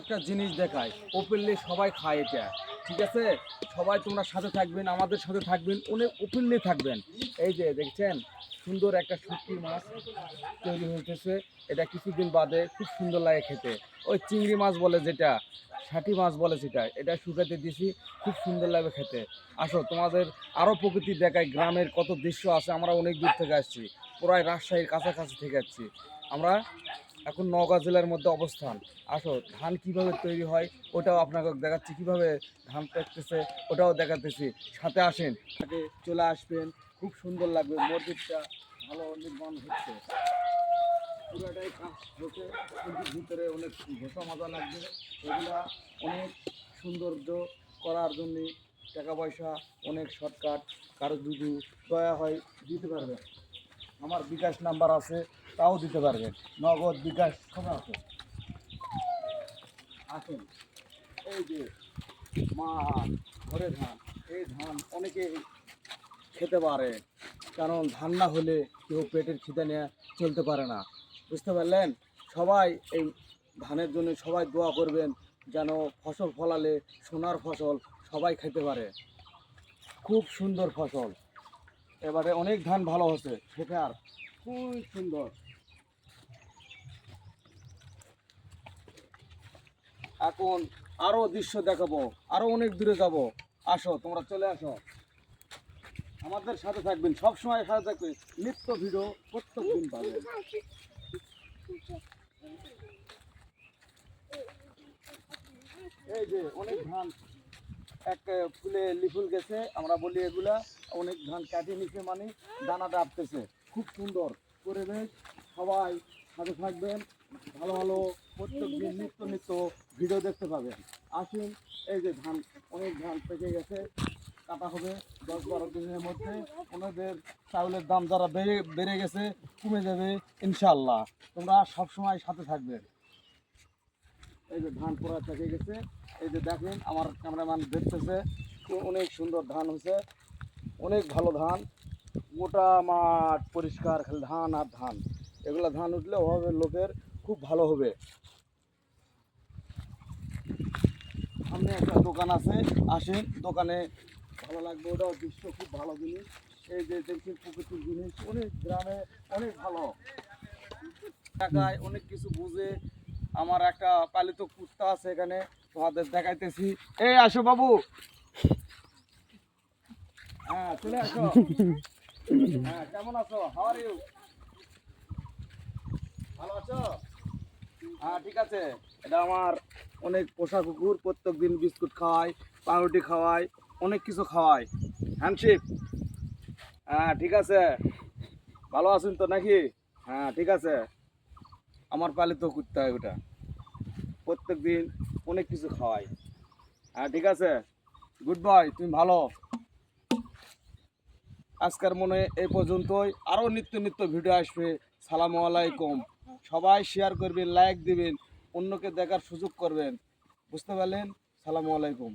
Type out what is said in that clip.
একটা জিনিস দেখায় ওপেনলি সবাই খায় এটা, ঠিক আছে? সবাই তোমরা সাথে থাকবেন, আমাদের সাথে থাকবেন অনেক ওপেনলি থাকবেন। এই যে, দেখছেন? সুন্দর একটা শুটকি মাছ তৈরি হইতেছে। এটা কিছুদিন বাদে খুব সুন্দর লাগে খেতে। ওই চিংড়ি মাছ বলে যেটা ষাটি মাছ বলে সেটা এটা শুকাতে দিছি, খুব সুন্দর লাগবে খেতে। আসো, তোমাদের আরও প্রকৃতি দেখায় গ্রামের কত দৃশ্য আছে, আমরা অনেক দূর থেকে আসছি। প্রায় রাজশাহীর কাছাকাছি থেকে আসছি। আমরা এখন নওগাঁ জেলার মধ্যে অবস্থান। আসো, ধান কীভাবে তৈরি হয়, ওটাও আপনাকে দেখাচ্ছি, কীভাবে ধান পেকতেছে ওটাও দেখাতেছি। সাথে আসেন সাথে চলে আসবেন, খুব সুন্দর লাগবে, মসজিদটা ভালো নির্মাণ হচ্ছে। পুরোটাই কাজ হচ্ছে ভিতরে অনেক ঘোষা মজা লাগবে। এগুলা অনেক সৌন্দর্য করার জন্য টাকা পয়সা, অনেক শর্টকাট কারও যদি দয়া হয় দিতে পারবে আমার বিকাশ নাম্বার আছে তাও দিতে পারবেন নগদ বিকাশ সব আছে। আসেন। এই যে মা ঘরে ধান, এই ধান অনেকে খেতে পারে, কারণ ধান না হলে কেউ পেটের খিদে নিয়ে চলতে পারে না। বুঝতে পারলেন? সবাই এই ধানের জন্য সবাই দোয়া করবেন, যেন ফসল ফলালে সোনার ফসল সবাই খেতে পারে। খুব সুন্দর ফসল। এবারে অনেক ধান ভালো হচ্ছে সেটার খুব সুন্দর। এখন আরও দৃশ্য দেখাবো, আরও অনেক দূরে যাব। আসো, তোমরা চলে আসো। আমাদের সাথে থাকবেন সব সময় সাথে থাকবেন নিত্য ভিডিও প্রত্যেক দিন পাবেন। এই যে অনেক ধান, এক ফুলে লিফুল গেছে, আমরা বলি এগুলা, অনেক ধান কাটিয়ে নিচ্ছে মানে দানা ডাবতেছে খুব সুন্দর পরিবেশ, সবাই সাথে থাকবেন, ভালো ভালো প্রত্যেক দিন নিত্য নিত্য ভিডিও দেখতে পাবেন। আসুন, এই যে ধান, অনেক ধান পেকে গেছে, কাটা হবে। দশ বারো দিনের মধ্যে ওনাদের চাউলের দাম যারা বেড়ে বেড়ে গেছে, কমে যাবে ইনশাল্লাহ তোমরা সবসময় সাথে থাকবে। এই যে ধান পোড়া পেকে গেছে। এই যে দেখেন, আমার ক্যামেরাম্যান দেখতেছে, অনেক সুন্দর ধান হয়েছে। অনেক ভালো ধান। গোটা মাঠ পরিষ্কার, খালি ধান আর ধান। এগুলো ধান উঠলে হবে, লোকের খুব ভালো হবে। সামনে একটা দোকান আছে, আসেন, দোকানে ভালো লাগবে, ওটাও দৃশ্য খুব ভালো জিনিস। এই যে দেখছেন প্রকৃতির জিনিস, অনেক গ্রামে অনেক ভালো। টাকায় অনেক কিছু বুঝে, আমার একটা পালিত কুত্তা আছে এখানে, তোমাদের দেখাইতেছি। এই, আসো বাবু। হ্যাঁ চলে আসো। হ্যাঁ কেমন আছো? হাউ আর ইউ ভালো আছো? হ্যাঁ ঠিক আছে। এটা আমার অনেক পোষা কুকুর, প্রত্যেক দিন বিস্কুট খাওয়াই, পাউরুটি খাওয়াই, অনেক কিছু খাওয়াই। হ্যান্ডশেক। হ্যাঁ ঠিক আছে। ভালো আছেন তো নাকি? হ্যাঁ ঠিক আছে। আমার পালিত কুত্তা ওটা প্রত্যেক দিন অনেক কিছু খাওয়াই। হ্যাঁ ঠিক আছে। গুড বাই তুমি ভালো? আজকের মনে এই পর্যন্তই। আরও নিত্য নিত্য ভিডিও আসবে। সালামু আলাইকুম। সবাই শেয়ার করবেন লাইক দিবেন অন্যকে দেখার সুযোগ করবেন। বুঝতে পারলেন? সালামু আলাইকুম।